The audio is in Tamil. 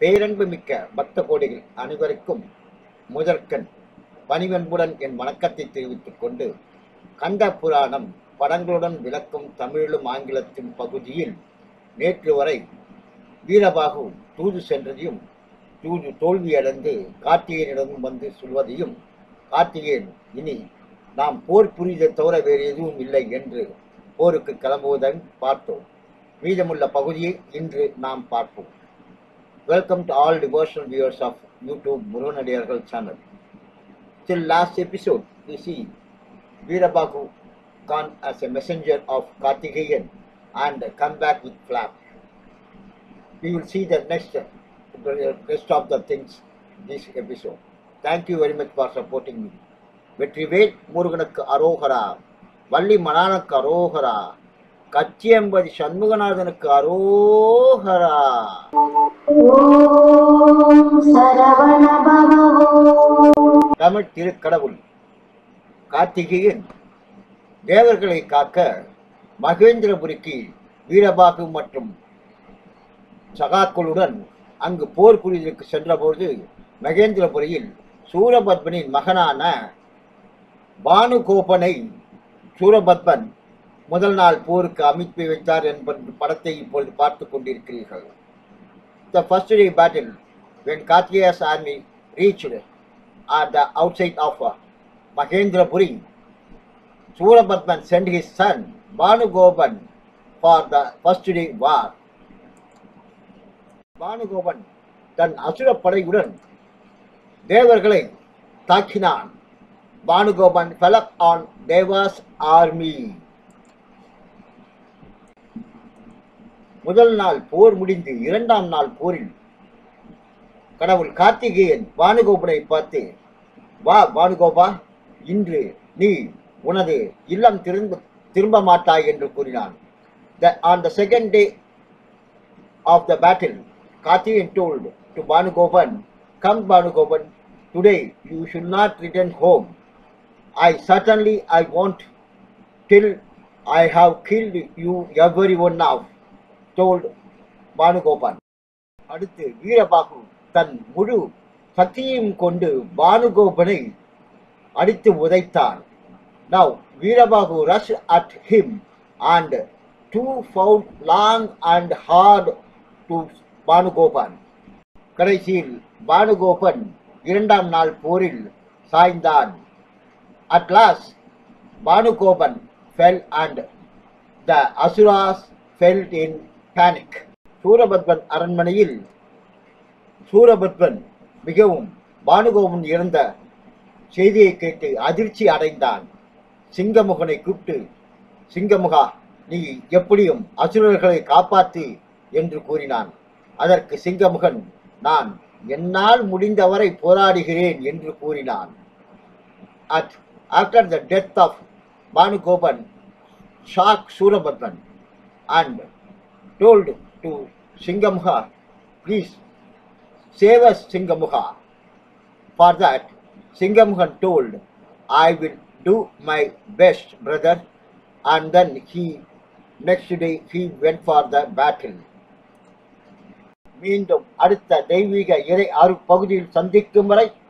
பேரன்பு மிக்க பக்த கோடிகள் அனைவருக்கும் முதற்கண் பணிவன்புடன் என் வணக்கத்தை தெரிவித்துக் கொண்டு கந்த புராணம் படங்களுடன் விளக்கும் தமிழிலும் ஆங்கிலத்தின் பகுதியில் நேற்று வரை வீரபாகு தூது சென்றதையும் தூது தோல்வியடைந்து கார்த்திகேயனிடம் வந்து சொல்வதையும் கார்த்திகேயன் இனி நாம் போர் புரிதை தவிர வேறு எதுவும் இல்லை என்று போருக்கு கிளம்புவதையும் பார்த்தோம் மீதமுள்ள பகுதியை இன்று நாம் பார்ப்போம் Welcome to all devotional viewers of YouTube Muruganadiyargal channel. Till last episode, we see Veerabahu gone as a messenger of Kartikeyan and come back with flap. We will see the next the rest of the things this episode. Thank you very much for supporting me. Vetrivel முருகனுக்கு அரோகரா வள்ளி மணானுக்கு அரோகரா. கச்சியம்பதி சண்முகநாதனுக்கு அரோகரா. தமிழ் திருக்கடவுள். கார்த்திகேயன் தேவர்களை காக்க மகேந்திரபுரிக்கு வீரபாகு மற்றும் சகாக்களுடன் அங்கு போர் புரிதலுக்கு சென்றபோது மகேந்திரபுரியில் சூரபத்மனின் மகனான பானுகோபனை சூரபத்மன் முதல் நாள் போருக்கு அமைப்பு வைத்தார் என்பது படத்தை இப்பொழுது பார்த்து கொண்டிருக்கிறீர்கள் the first day battle when Karthikeya's army reached are the outside of Mahendrapuri Soorapadman sent his son Banugopan for the first day war Banugopan தன் அசுரப்படையுடன் தேவர்களை தாக்கினான் Banugopan fell up on Devas army முதல் நாள் போர் முடிந்து இரண்டாம் நாள் போரில் கடவுள் கார்த்திகேயன் பானுகோபனை பார்த்து வா பானுகோபா இன்று நீ உனது இல்லம் திரும்ப திரும்ப மாட்டாய் என்று கூறினான். The on the second day of the battle, Karthikeyan told to Bhanugopan come Bhanugopan today you should not return home I certainly I won't till I have killed you everyone now. told Bhanugopan அடுத்து வீரபாகு தன் முழு சக்தியையும் கொண்டு பானுகோபனை அடித்து உதைத்தான் now Veerabahu rush at him and two fought long and hard to Bhanugopal கடைசியில் பானுகோபன் இரண்டாம் நாள் போரில் சாய்ந்தான். At last Bhanugopan fell and the asuras felt in panic. Surapadman அரண்மனையில் சூரபத்மன் மிகவும் பானுகோபன் இறந்த செய்தியை கேட்டு அதிர்ச்சி அடைந்தான். சிங்கமுகனை கூப்பிட்டு சிங்கமுகா நீ எப்படியும் அசுரர்களை காப்பாத்து என்று கூறினான். அதற்கு சிங்கமுகன் நான் என்னால் முடிந்தவரை போராடுகிறேன் என்று கூறினான். At after the death of Bhanugopan shock Surapadman and told to Singamukha, please save us Singamukha. For that, Singamukhan told, I will do my best, brother. And then he, next day, he went for the battle. மீண்டும் அடுத்த தெய்வீக இறை அரு பகுதியில் சந்திக்கும் வரை